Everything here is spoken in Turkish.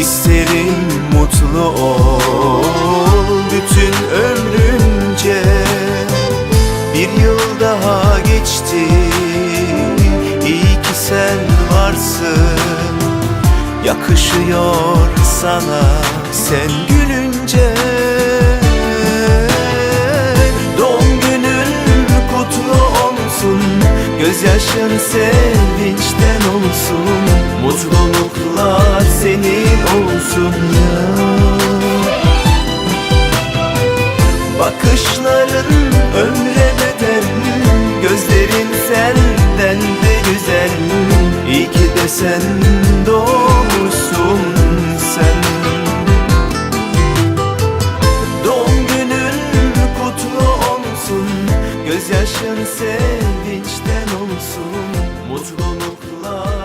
İsterim mutlu ol bütün ömrünce Bir yıl daha geçti iyi ki sen varsın. Yakışıyor sana sen gülünce. Doğum günün kutlu olsun Gözyaşın sevinçten olsun Mutluluklar senin olsun ya. Bakışların ömre bedel Gözlerin senden de güzel. İyi ki de sen doğmuşsun sen. Doğum günün kutlu olsun Gözyaşın sevinçten olsun. Mutluluklar